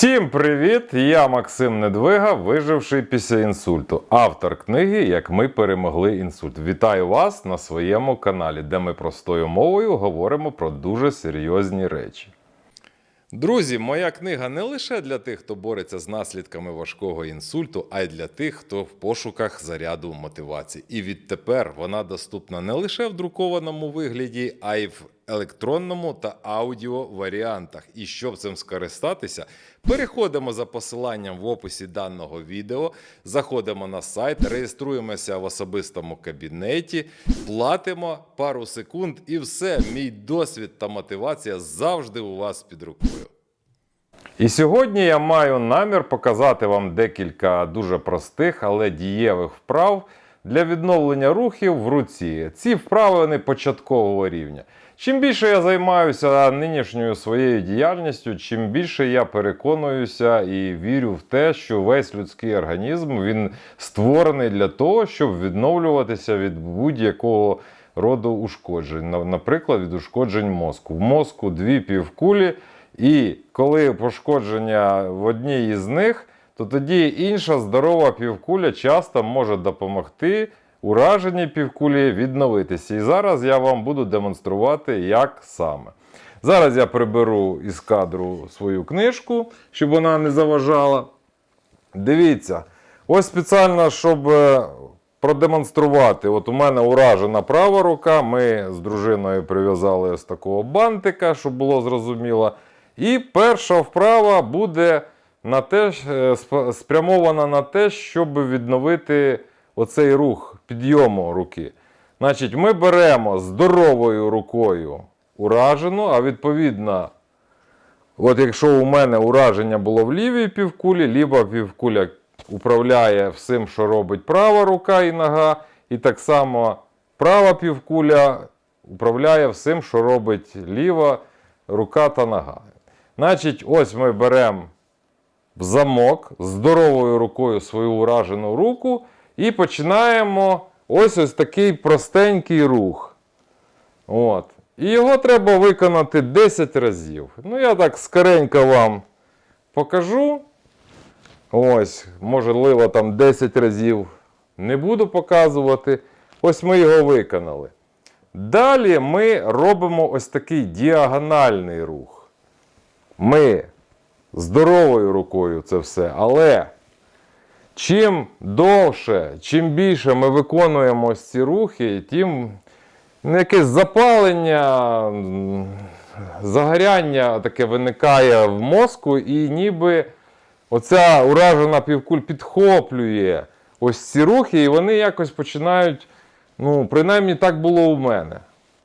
Всім привіт! Я Максим Недвига, виживший після інсульту, автор книги Як ми перемогли інсульт. Вітаю вас на своєму каналі, де ми простою мовою говоримо про дуже серйозні речі. Друзі, моя книга не лише для тих, хто бореться з наслідками важкого інсульту, а й для тих, хто в пошуках заряду мотивації. І відтепер вона доступна не лише в друкованому вигляді, а й в електронному та аудіо варіантах. І щоб цим скористатися, переходимо за посиланням в описі даного відео, заходимо на сайт, реєструємося в особистому кабінеті, платимо пару секунд, і все, мій досвід та мотивація завжди у вас під рукою. І сьогодні я маю намір показати вам декілька дуже простих, але дієвих вправ для відновлення рухів в руці. Ці вправи вони початкового рівня. Чим більше я займаюся нинішньою своєю діяльністю, чим більше я переконуюся і вірю в те, що весь людський організм він створений для того, щоб відновлюватися від будь-якого роду ушкоджень, наприклад, від ушкоджень мозку. В мозку дві півкулі, і коли пошкодження в одній із них, то тоді інша здорова півкуля часто може допомогти ураженій півкулі відновитися. І зараз я вам буду демонструвати, як саме. Зараз я приберу із кадру свою книжку, щоб вона не заважала. Дивіться, ось спеціально, щоб е, продемонструвати. От у мене уражена права рука. Ми з дружиною прив'язали ось такого бантика, щоб було зрозуміло. І перша вправа буде на те, е, сп- спрямована на те, щоб відновити оцей рух підйому руки. Значить, ми беремо здоровою рукою уражену, а відповідно От якщо у мене ураження було в лівій півкулі, ліва півкуля управляє всім, що робить права рука і нога, і так само права півкуля управляє всім, що робить ліва рука та нога. Значить, ось ми беремо в замок здоровою рукою свою уражену руку і починаємо ось ось такий простенький рух. От. І його треба виконати 10 разів. Ну, я так скоренько вам покажу. Ось, можливо, там 10 разів не буду показувати. Ось ми його виконали. Далі ми робимо ось такий діагональний рух. Ми здоровою рукою це все, але чим довше, чим більше ми виконуємо ці рухи, тим якесь запалення, загоряння таке виникає в мозку, і ніби оця уражена півкуль підхоплює ось ці рухи, і вони якось починають, ну, принаймні так було у мене,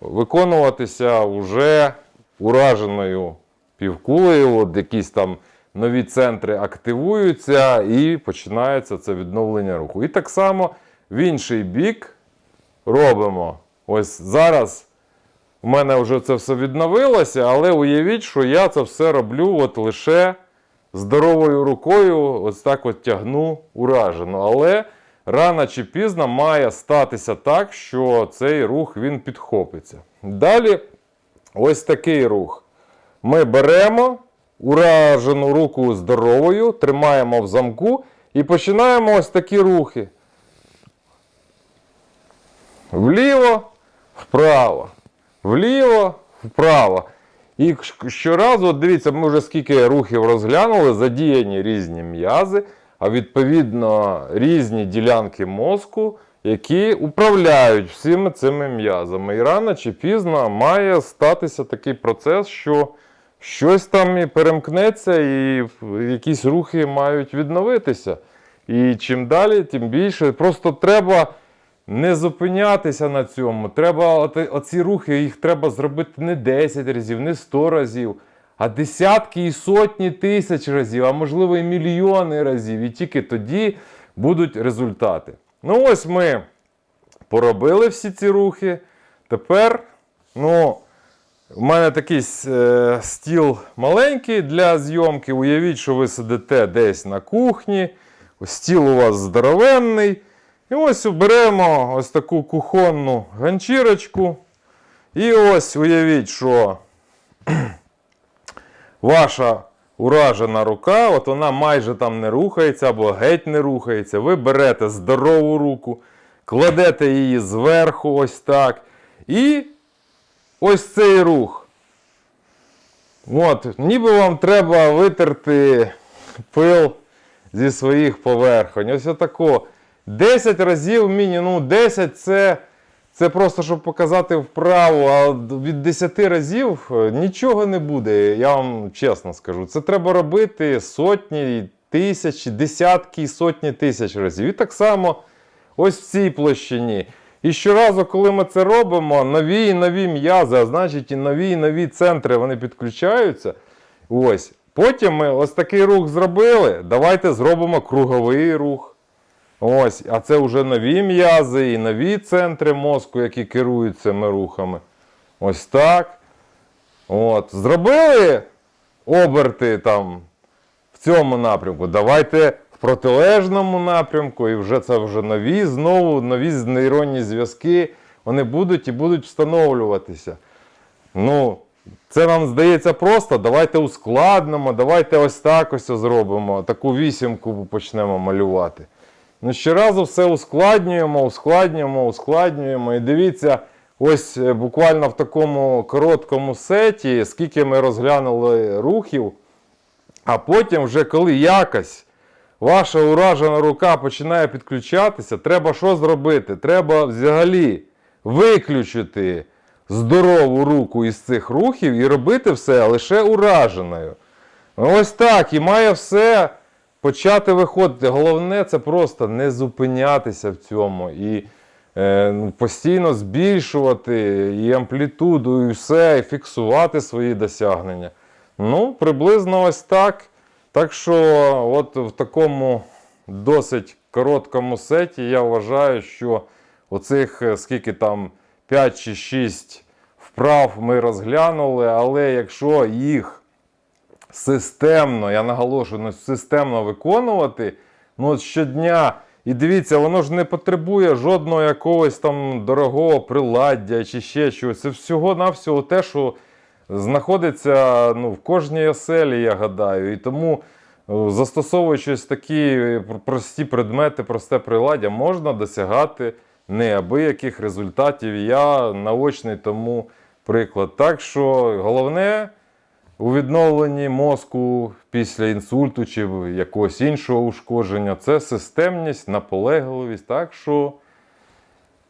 виконуватися вже ураженою півкулею, от якісь там нові центри активуються і починається це відновлення руху. І так само в інший бік робимо. Ось зараз у мене вже це все відновилося, але уявіть, що я це все роблю от лише здоровою рукою, ось так от тягну уражену. Але рано чи пізно має статися так, що цей рух він підхопиться. Далі ось такий рух. Ми беремо уражену руку здоровою, тримаємо в замку і починаємо ось такі рухи. Вліво, вправо. Вліво, вправо. І щоразу, от дивіться, ми вже скільки рухів розглянули, задіяні різні м'язи, а відповідно різні ділянки мозку, які управляють всіми цими м'язами. І рано чи пізно має статися такий процес, що щось там і перемкнеться, і якісь рухи мають відновитися. І чим далі, тим більше. Просто треба не зупинятися на цьому. Треба оці рухи, їх треба зробити не 10 разів, не 100 разів, а десятки і сотні тисяч разів, а можливо і мільйони разів. І тільки тоді будуть результати. Ну ось ми поробили всі ці рухи. Тепер, ну, у мене такий е, стіл маленький для зйомки. Уявіть, що ви сидите десь на кухні, стіл у вас здоровенний. І ось беремо ось таку кухонну ганчірочку. І ось уявіть, що ваша уражена рука, от вона майже там не рухається або геть не рухається. Ви берете здорову руку, кладете її зверху, ось так. І ось цей рух. От, ніби вам треба витерти пил зі своїх поверхонь. Ось отако. 10 разів мінімум. 10 це, це просто щоб показати вправу, а від 10 разів е, нічого не буде, я вам чесно скажу. Це треба робити сотні, тисячі, десятки і сотні тисяч разів. І так само ось в цій площині. І щоразу, коли ми це робимо, нові і нові м'язи, а значить і нові і нові центри вони підключаються. Ось. Потім ми ось такий рух зробили. Давайте зробимо круговий рух. Ось, а це вже нові м'язи і нові центри мозку, які керують цими рухами. Ось так. От. Зробили оберти там в цьому напрямку. Давайте в протилежному напрямку, і вже це вже нові, знову нові нейронні зв'язки. Вони будуть і будуть встановлюватися. Ну, це нам здається просто. Давайте ускладнимо, давайте ось так ось зробимо. Таку вісімку почнемо малювати. Ну, щоразу все ускладнюємо, ускладнюємо, ускладнюємо. І дивіться, ось е, буквально в такому короткому сеті, скільки ми розглянули рухів, а потім, вже коли якось ваша уражена рука починає підключатися, треба що зробити? Треба взагалі виключити здорову руку із цих рухів і робити все лише ураженою. Ось так, і має все почати виходити. Головне це просто не зупинятися в цьому і е, ну, постійно збільшувати і амплітуду, і все, і фіксувати свої досягнення. Ну, приблизно ось так. Так що, от в такому досить короткому сеті я вважаю, що оцих е, скільки там 5 чи 6 вправ ми розглянули, але якщо їх системно, я наголошую, ну, системно виконувати, ну от щодня. І дивіться, воно ж не потребує жодного якогось там дорогого приладдя чи ще щось. Це всього-навсього те, що знаходиться ну, в кожній оселі, я гадаю. І тому, е, застосовуючи такі прості предмети, просте приладдя, можна досягати неабияких результатів. Я наочний тому приклад. Так що головне у відновленні мозку після інсульту чи якогось іншого ушкодження це системність, наполегливість. Так що